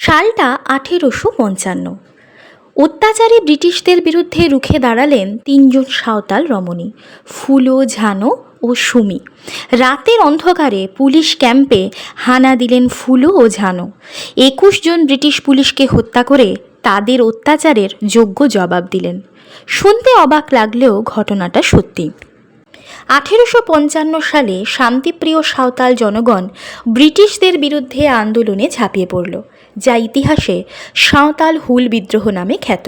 সালটা আঠেরোশো পঞ্চান্ন। অত্যাচারী ব্রিটিশদের বিরুদ্ধে রুখে দাঁড়ালেন তিনজন সাঁওতাল রমণী, ফুলো, ঝানো ও সুমি। রাতের অন্ধকারে পুলিশ ক্যাম্পে হানা দিলেন ফুলো ও ঝানো। একুশ জন ব্রিটিশ পুলিশকে হত্যা করে তাদের অত্যাচারের যোগ্য জবাব দিলেন। শুনতে অবাক লাগলেও ঘটনাটা সত্যি। আঠেরোশো পঞ্চান্ন সালে শান্তিপ্রিয় সাঁওতাল জনগণ ব্রিটিশদের বিরুদ্ধে আন্দোলনে ঝাঁপিয়ে পড়ল। যা ইতিহাসে সাঁওতাল হুল বিদ্রোহ নামে খ্যাত।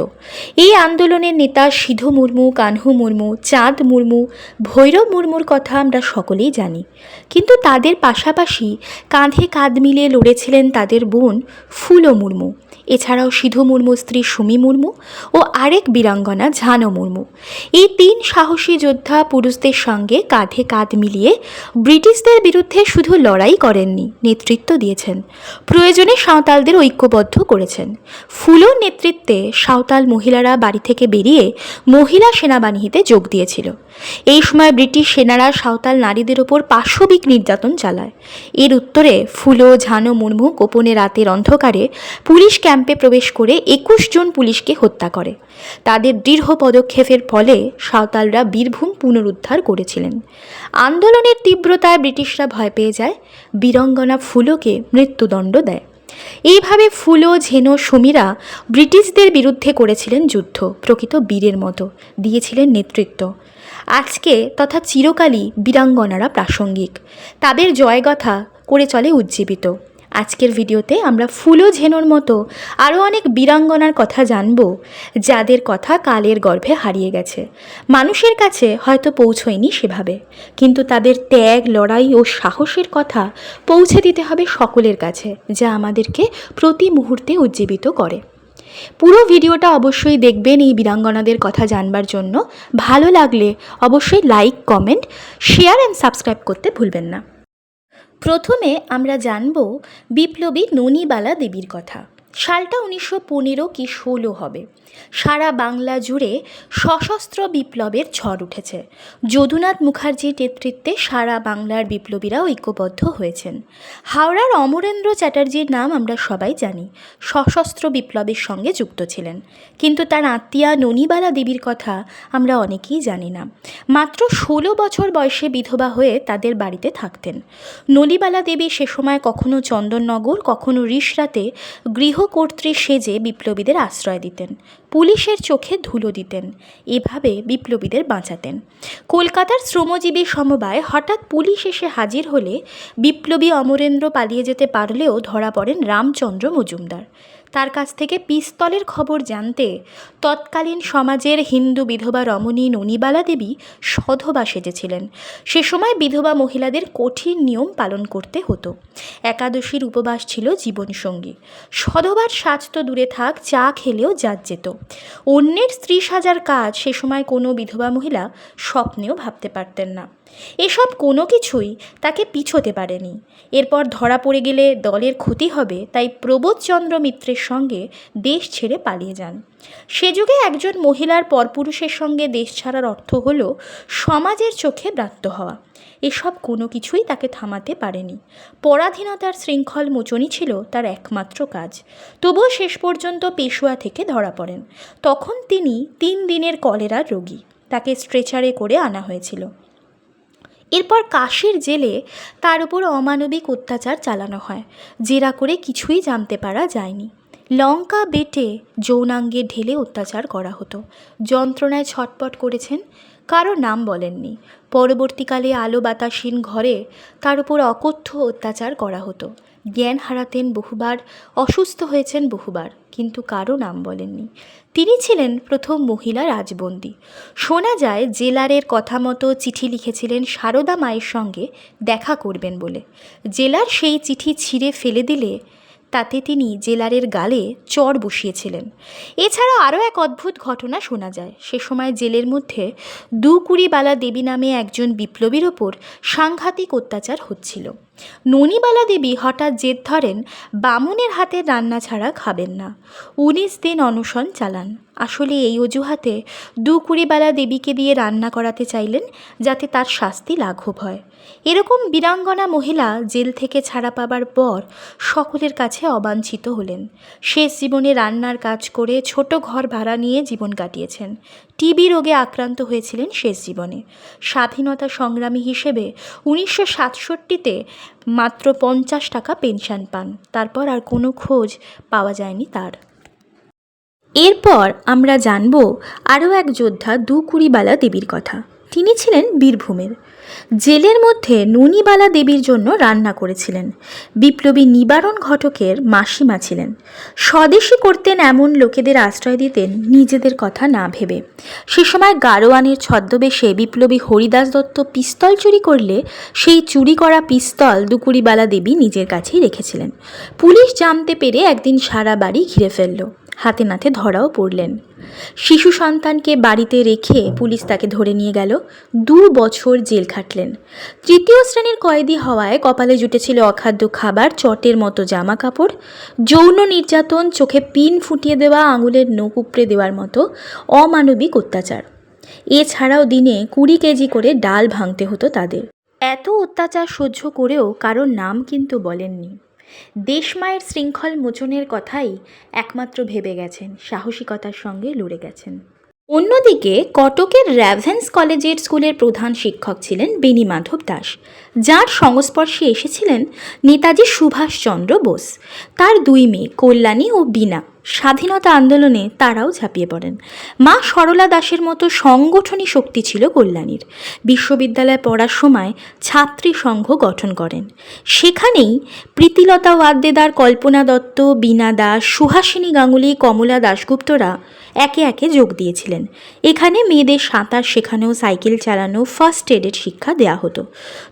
এই আন্দোলনের নেতা সিধু মুর্মু, কানহু মুর্মু, চাঁদ মুর্মু, ভৈরব মুর্মুর কথা আমরা সকলেই জানি। কিন্তু তাদের পাশাপাশি কাঁধে কাঁধ মিলিয়ে লড়েছিলেন তাদের বোন ফুলো মুর্মু। এছাড়াও সিধু মুর্মু, স্ত্রী সুমি মুর্মু ও আরেক বীরাঙ্গনা ঝানো মুর্মু। এই তিন সাহসী যোদ্ধা পুরুষদের সঙ্গে কাঁধে কাঁধ মিলিয়ে ব্রিটিশদের বিরুদ্ধে শুধু লড়াই করেননি, নেতৃত্ব দিয়েছেন। প্রয়োজনে সাঁওতালদের ঐক্যবদ্ধ করেছেন। ফুলোর নেতৃত্বে সাঁওতাল মহিলারা বাড়ি থেকে বেরিয়ে মহিলা সেনাবাহিনীতে যোগ দিয়েছিল। এই সময় ব্রিটিশ সেনারা সাঁওতাল নারীদের ওপর পাশবিক নির্যাতন চালায়। এর উত্তরে ফুলো, ঝানো মুর্মু গোপনে রাতের অন্ধকারে পুলিশ ক্যাম্পে প্রবেশ করে একুশ জন পুলিশকে হত্যা করে। তাদের দৃঢ় পদক্ষেপের ফলে সাঁওতালরা বীরভূম পুনরুদ্ধার করেছিলেন। আন্দোলনের তীব্রতায় ব্রিটিশরা ভয় পেয়ে যায়, বীরঙ্গনা ফুলোকে মৃত্যুদণ্ড দেয়। এইভাবে ফুলো, ঝেনো, সুমিরা ব্রিটিশদের বিরুদ্ধে করেছিলেন যুদ্ধ, প্রকৃত বীরের মতো, দিয়েছিলেন নেতৃত্ব। আজকে তথা চিরকালই বীরাঙ্গনারা প্রাসঙ্গিক। তাদের জয়গাথা করে চলে উজ্জীবিত। আজকের ভিডিওতে আমরা ফুলো ঝেনোর মতো আরও অনেক বীরাঙ্গনার কথা জানব, যাদের কথা কালের গর্ভে হারিয়ে গেছে। মানুষের কাছে হয়তো পৌঁছয়নি সেভাবে, কিন্তু তাদের ত্যাগ, লড়াই ও সাহসের কথা পৌঁছে দিতে হবে সকলের কাছে, যা আমাদেরকে প্রতি মুহূর্তে উজ্জীবিত করে। পুরো ভিডিওটা অবশ্যই দেখবেন এই বীরাঙ্গনাদের কথা জানবার জন্য। ভালো লাগলে অবশ্যই like, comment, share and subscribe করতে ভুলবেন না। প্রথমে আমরা জানব বিপ্লবী ননীবালা দেবীর কথা। সালটা উনিশশো পনেরো কি ষোলো হবে? সারা বাংলা জুড়ে সশস্ত্র বিপ্লবের ঝড় উঠেছে। যদুনাথ মুখার্জির নেতৃত্বে সারা বাংলার বিপ্লবীরা ঐক্যবদ্ধ হয়েছেন। হাওড়ার অমরেন্দ্র চ্যাটার্জির নাম আমরা সবাই জানি, সশস্ত্র বিপ্লবের সঙ্গে যুক্ত ছিলেন। কিন্তু তার আত্মীয়া ননিবালা দেবীর কথা আমরা অনেকেই জানি না। মাত্র ষোলো বছর বয়সে বিধবা হয়ে তাদের বাড়িতে থাকতেন। নলিবালা দেবী সে সময় কখনো চন্দননগর, কখনো রিসরাতে গৃহকর্ত্রী সেজে বিপ্লবীদের আশ্রয় দিতেন। পুলিশের চোখে ধুলো দিতেন, এভাবে বিপ্লবীদের বাঁচাতেন। কলকাতার শ্রমজীবী সমবায় হঠাৎ পুলিশ এসে হাজির হলে বিপ্লবী অমরেন্দ্র পালিয়ে যেতে পারলেও ধরা পড়েন রামচন্দ্র মজুমদার। তার কাছ থেকে পিস্তলের খবর জানতে তৎকালীন সমাজের হিন্দু বিধবা রমণী ননিবালা দেবী সধবা সেজেছিলেন। সে সময় বিধবা মহিলাদের কঠিন নিয়ম পালন করতে হতো। একাদশীর উপবাস ছিল জীবনসঙ্গী। সধবার সাজ তো দূরে থাক, চা খেলেও যাত যেত। অন্যের স্ত্রী সাজার কাজ সে সময় কোনো বিধবা মহিলা স্বপ্নেও ভাবতে পারতেন না। এসব কোনো কিছুই তাকে পিছোতে পারেনি। এরপর ধরা পড়ে গেলে দলের ক্ষতি হবে, তাই প্রবোধচন্দ্র মিত্রের সঙ্গে দেশ ছেড়ে পালিয়ে যান। সে যুগে একজন মহিলার পরপুরুষের সঙ্গে দেশ ছাড়ার অর্থ হল সমাজের চোখে ব্রাত্য হওয়া। এসব কোনো কিছুই তাকে থামাতে পারেনি। পরাধীনতার শৃঙ্খল মোচনই ছিল তার একমাত্র কাজ। তবুও শেষ পর্যন্ত পেশোয়া থেকে ধরা পড়েন। তখন তিনি তিন দিনের কলেরার রোগী। তাকে স্ট্রেচারে করে আনা হয়েছিল। এরপর কাশের জেলে তার উপর অমানবিক অত্যাচার চালানো হয়। জেরা করে কিছুই জানতে পারা যায়নি। লঙ্কা বেটে যৌনাঙ্গে ঢেলে অত্যাচার করা হতো। যন্ত্রণায় ছটপট করেছেন, কারও নাম বলেননি। পরবর্তীকালে আলো বাতাসীন ঘরে তার উপর অকথ্য অত্যাচার করা হতো। জ্ঞান হারাতেন বহুবার, অসুস্থ হয়েছেন বহুবার, কিন্তু কারও নাম বলেননি। তিনি ছিলেন প্রথম মহিলা রাজবন্দী। শোনা যায়, জেলারের কথা মতো চিঠি লিখেছিলেন সারদা মায়ের সঙ্গে দেখা করবেন বলে। জেলার সেই চিঠি ছিঁড়ে ফেলে দিলে তাতে তিনি জেলারের গালে চর বসিয়েছিলেন। এছাড়া আরও এক অদ্ভুত ঘটনা শোনা যায়। সে সময় জেলের মধ্যে দুকুড়িবালা দেবী নামে একজন বিপ্লবীর ওপর সাংঘাতিক অত্যাচার হচ্ছিল। ননিবালা দেবী হঠাৎ জেদ ধরেন বামুনের হাতের রান্না ছাড়া খাবেন না। উনিশ দিন অনশন চালান। আসলে এই অজুহাতে দু কুড়িবালা দেবীকে দিয়ে রান্না করাতে চাইলেন যাতে তার শাস্তি লাঘব হয়। এরকম বীরাঙ্গনা মহিলা জেল থেকে ছাড়া পাবার পর সকলের কাছে অবাঞ্ছিত হলেন। শেষ জীবনে রান্নার কাজ করে ছোট ঘর ভাড়া নিয়ে জীবন কাটিয়েছেন। টিবি রোগে আক্রান্ত হয়েছিলেন শেষ জীবনে। স্বাধীনতা সংগ্রামী হিসেবে উনিশশো সাতষট্টিতে মাত্র পঞ্চাশ টাকা পেনশন পান। তারপর আর কোনো খোঁজ পাওয়া যায়নি তার। এরপর আমরা জানব আরও এক যোদ্ধা দু কুড়িবালা দেবীর কথা। তিনি ছিলেন বীরভূমের। জেলের মধ্যে নুনিবালা দেবীর জন্য রান্না করেছিলেন। বিপ্লবী নিবারণ ঘটকের মাসিমা ছিলেন। স্বদেশী করতেন এমন লোকেদের আশ্রয় দিতেন নিজেদের কথা না ভেবে। সে সময় গারোয়ানের ছদ্মবেশে বিপ্লবী হরিদাস দত্ত পিস্তল চুরি করলে সেই চুরি করা পিস্তল দুকুড়িবালা দেবী নিজের কাছেই রেখেছিলেন। পুলিশ জানতে পেরে একদিন সারা বাড়ি ঘিরে ফেলল। হাতে নাতে ধরাও পড়লেন। শিশু সন্তানকে বাড়িতে রেখে পুলিশ তাকে ধরে নিয়ে গেল। দু বছর জেল খাটলেন। তৃতীয় শ্রেণির কয়েদি হওয়ায় কপালে জুটেছিল অখাদ্য খাবার, চটের মতো জামা কাপড় যৌন নির্যাতন, চোখে পিন ফুটিয়ে দেওয়া, আঙুলের নখ উপড়ে দেওয়ার মতো অমানবিক অত্যাচার। এছাড়াও দিনে কুড়ি কেজি করে ডাল ভাঙতে হতো তাদের। এত অত্যাচার সহ্য করেও কারোর নাম কিন্তু বলেননি। দেশমায়ের শৃঙ্খল মোচনের কথাই একমাত্র ভেবে গেছেন সাহসিকতার সঙ্গে লড়ে গেছেন। অন্যদিকে কটকের র্যাভেন্স কলেজের স্কুলের প্রধান শিক্ষক ছিলেন বেণী মাধব দাস। যার সংস্পর্শে এসেছিলেন নেতাজি সুভাষচন্দ্র বোস। তার দুই মেয়ে কল্যাণী ও বীণা। স্বাধীনতা আন্দোলনে তারাও ঝাঁপিয়ে পড়েন। মা সরলা দাসের মতো সংগঠনী শক্তি ছিল কল্যাণীর। বিশ্ববিদ্যালয়ে পড়ার সময় ছাত্রী সংঘ গঠন করেন। সেখানেই প্রীতিলতা ওয়াদ্দেদার, কল্পনা দত্ত, বীণা দাস, সুহাসিনী গাঙ্গুলি, কমলা দাশগুপ্তরা একে একে যোগ দিয়েছিলেন। এখানে মেয়েদের সাঁতার শেখানো, সাইকেল চালানো ফার্স্ট এডের শিক্ষা দেয়া হতো।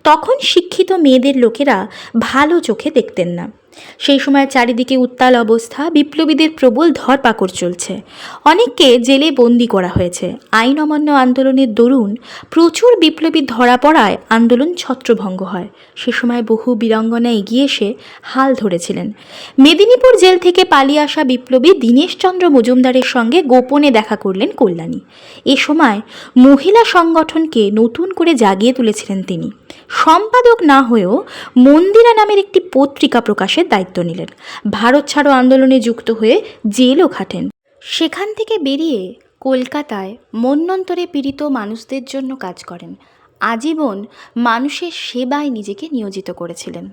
তখন শিক্ষিত মেয়েদের লোকেরা ভালো চোখে দেখতেন না। সেই সময় চারিদিকে উত্তাল অবস্থা, বিপ্লবীদের প্রবল ধরপাকড় চলছে। অনেককে জেলে বন্দি করা হয়েছে। আইন অমান্য আন্দোলনের দরুন প্রচুর বিপ্লবী ধরা পড়ায় আন্দোলন ছত্রভঙ্গ হয়। সে সময় বহু বীরাঙ্গনা এগিয়ে এসে হাল ধরেছিলেন। মেদিনীপুর জেল থেকে পালিয়ে আসা বিপ্লবী দীনেশচন্দ্র মজুমদারের সঙ্গে গোপনে দেখা করলেন কল্যাণী। এ সময় মহিলা সংগঠনকে নতুন করে জাগিয়ে তুলেছিলেন তিনি। সম্পাদক না হয়েও মন্দিরা নামের একটি পত্রিকা প্রকাশের দায়িত্ব নিলেন। ভারত ছাড়ো আন্দোলনে যুক্ত হয়ে জেলও খাটেন। সেখান থেকে বেরিয়ে কলকাতায় মন্যন্তরে পীড়িত মানুষদের জন্য কাজ করেন। আজীবন মানুষের সেবায় নিজেকে নিয়োজিত করেছিলেন।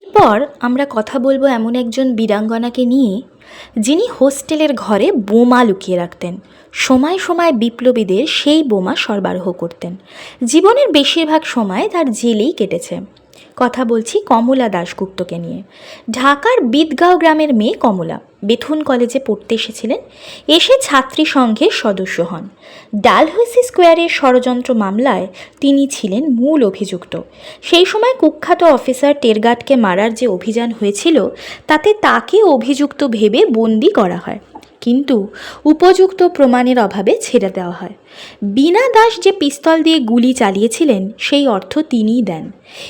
এরপর আমরা কথা বলব এমন একজন বীরাঙ্গনাকে নিয়ে, যিনি হোস্টেলের ঘরে বোমা লুকিয়ে রাখতেন। সময় সময় বিপ্লবীদের সেই বোমা সরবরাহ করতেন। জীবনের বেশিরভাগ সময় তার জেলেই কেটেছে। কথা বলছি কমলা দাশগুপ্তকে নিয়ে। ঢাকার বিদগাঁও গ্রামের মেয়ে কমলা বেথুন কলেজে পড়তে এসেছিলেন, এসে ছাত্রী সংঘের সদস্য হন। ডালহৌসি স্কোয়ারের ষড়যন্ত্র মামলায় তিনি ছিলেন মূল অভিযুক্ত। সেই সময় কুখ্যাত অফিসার টেরগাটকে মারার যে অভিযান হয়েছিল, তাতে তাকে অভিযুক্ত ভেবে বন্দি করা হয়। কিন্তু উপযুক্ত প্রমাণের অভাবে ছেড়ে দেওয়া হয়। বিনা দাস যে পিস্তল দিয়ে গুলি চালিয়েছিলেন, সেই অর্থ তিনিই দেন।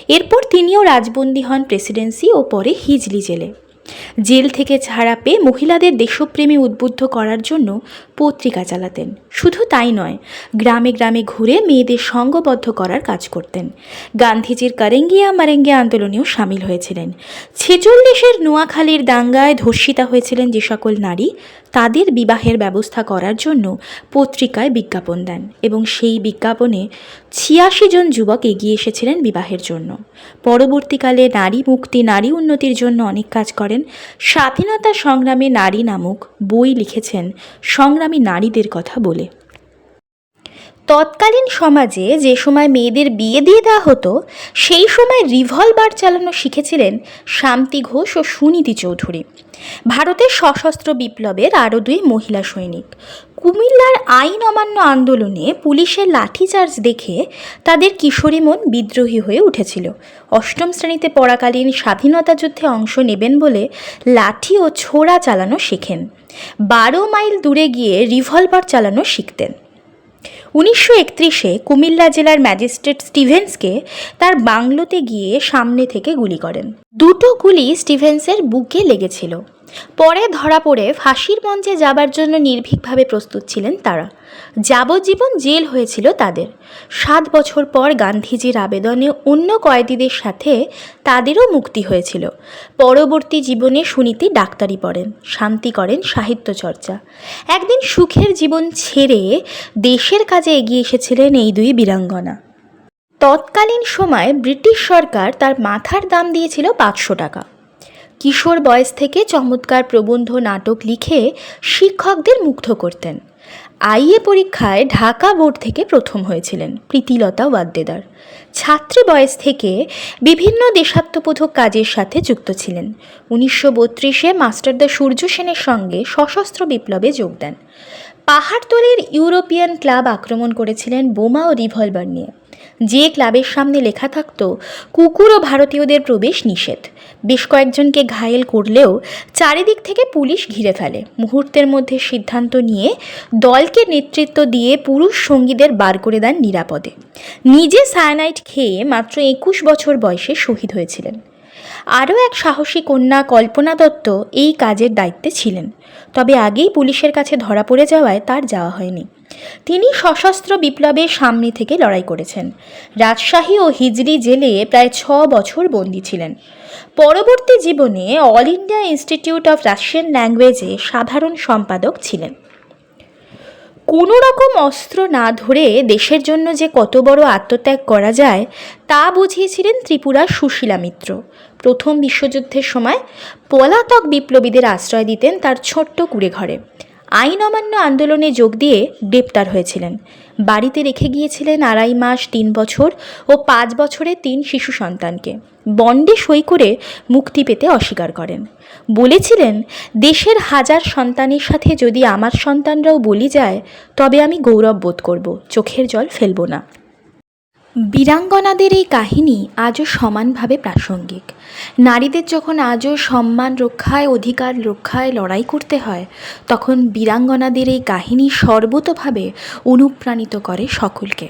এরপর তিনিও রাজবন্দী হন প্রেসিডেন্সি ও পরে হিজলি জেলে। জেল থেকে ছাড়া পেয়ে মহিলাদের দেশপ্রেমী উদ্বুদ্ধ করার জন্য পত্রিকা চালাতেন। শুধু তাই নয়, গ্রামে গ্রামে ঘুরে মেয়েদের সঙ্গবদ্ধ করার কাজ করতেন। গান্ধীজির কারেঙ্গিয়া মারেঙ্গিয়া আন্দোলনেও সামিল হয়েছিলেন। ছেচল্লিশের নোয়াখালীর দাঙ্গায় ধর্ষিতা হয়েছিলেন যে সকল নারী তাদের বিবাহের ব্যবস্থা করার জন্য পত্রিকায় বিজ্ঞাপন দেন এবং সেই বিজ্ঞাপনে ছিয়াশি জন যুবক এগিয়ে এসেছিলেন বিবাহের জন্য। পরবর্তীকালে নারী মুক্তি, নারী উন্নতির জন্য অনেক কাজ করেন। স্বাধীনতা সংগ্রামে নারী নামক বই লিখেছেন সংগ্রামী নারীদের কথা বলে। তৎকালীন সমাজে যে সময় মেয়েদের বিয়ে দিয়ে দেওয়া হতো, সেই সময় রিভলভার চালানো শিখেছিলেন শান্তি ঘোষ ও সুনীতি চৌধুরী। ভারতের সশস্ত্র বিপ্লবের আরও দুই মহিলা সৈনিক। কুমিল্লার আইন অমান্য আন্দোলনে পুলিশের লাঠিচার্জ দেখে তাদের কিশোরী মন বিদ্রোহী হয়ে উঠেছিল। অষ্টম শ্রেণীতে পড়াকালীন স্বাধীনতা যুদ্ধে অংশ নেবেন বলে লাঠি ও ছোড়া চালানো শেখেন। বারো মাইল দূরে গিয়ে রিভলভার চালানো শিখতেন। উনিশশো একত্রিশে কুমিল্লা জেলার ম্যাজিস্ট্রেট স্টিভেন্সকে তার বাংলোতে গিয়ে সামনে থেকে গুলি করেন। দুটো গুলি স্টিভেন্সের বুকে লেগেছিল। পরে ধরা পড়ে ফাঁসির মঞ্চে যাবার জন্য নির্ভীকভাবে প্রস্তুত ছিলেন তারা। যাবজ্জীবন জেল হয়েছিল তাদের। সাত বছর পর গান্ধীজির আবেদনে অন্য কয়েদিদের সাথে তাদেরও মুক্তি হয়েছিল। পরবর্তী জীবনে সুনীতি ডাক্তারি পড়েন, শান্তি করেন, সাহিত্য চর্চা। একদিন সুখের জীবন ছেড়ে দেশের কাজে এগিয়ে এসেছিলেন এই দুই বীরাঙ্গনা। তৎকালীন সময় ব্রিটিশ সরকার তার মাথার দাম দিয়েছিল পাঁচশো টাকা। কিশোর বয়স থেকে চমৎকার প্রবন্ধ নাটক লিখে শিক্ষকদের মুগ্ধ করতেন। আইএ পরীক্ষায় ঢাকা বোর্ড থেকে প্রথম হয়েছিলেন প্রীতিলতা ওয়াদ্দেদার। ছাত্রী বয়স থেকে বিভিন্ন দেশাত্মবোধক কাজের সাথে যুক্ত ছিলেন। উনিশশো বত্রিশে মাস্টারদা সূর্য সেনের সঙ্গে সশস্ত্র বিপ্লবে যোগ দেন। পাহাড়তলির ইউরোপিয়ান ক্লাব আক্রমণ করেছিলেন বোমা ও রিভলভার নিয়ে। যে ক্লাবের সামনে লেখা থাকত, কুকুর ও ভারতীয়দের প্রবেশ নিষেধ। বেশ কয়েকজনকে ঘায়েল করলেও চারিদিক থেকে পুলিশ ঘিরে ফেলে। মুহূর্তের মধ্যে সিদ্ধান্ত নিয়ে দলকে নেতৃত্ব দিয়ে পুরুষ সঙ্গীদের বার করে দেন নিরাপদে। নিজে সায়ানাইট খেয়ে মাত্র একুশ বছর বয়সে শহীদ হয়েছিলেন। আরও এক সাহসী কন্যা কল্পনা দত্ত এই কাজের দায়িত্বে ছিলেন। তবে আগেই পুলিশের কাছে ধরা পড়ে যাওয়ায় তার যাওয়া হয়নি। তিনি সশস্ত্র বিপ্লবের সামনে থেকে লড়াই করেছেন। রাজশাহী ও হিজড়ি জেলে প্রায় ছ বছর বন্দী ছিলেন। পরবর্তী জীবনে All India Institute of Russian ল্যাঙ্গুয়েজে সাধারণ সম্পাদক ছিলেন। কোনো রকম অস্ত্র না ধরে দেশের জন্য যে কত বড় আত্মত্যাগ করা যায়, তা বুঝিয়েছিলেন ত্রিপুরার সুশীলা মিত্র। প্রথম বিশ্বযুদ্ধের সময় পলাতক বিপ্লবীদের আশ্রয় দিতেন তার ছোট্ট কুড়ে ঘরে আইন অমান্য আন্দোলনে যোগ দিয়ে গ্রেপ্তার হয়েছিলেন। বাড়িতে রেখে গিয়েছিলেন আড়াই মাস, তিন বছর ও পাঁচ বছরের তিন শিশু সন্তানকে। বন্ডে সই করে মুক্তি পেতে অস্বীকার করেন। বলেছিলেন, দেশের হাজার সন্তানের সাথে যদি আমার সন্তানরাও বলি যায়, তবে আমি গৌরব বোধ করব, চোখের জল ফেলব না। বীরাঙ্গনাদের এই কাহিনী আজও সমানভাবে প্রাসঙ্গিক। নারীদের যখন আজও সম্মান রক্ষায়, অধিকার রক্ষায় লড়াই করতে হয়, তখন বীরাঙ্গনাদের এই কাহিনী সর্বতোভাবে অনুপ্রাণিত করে সকলকে।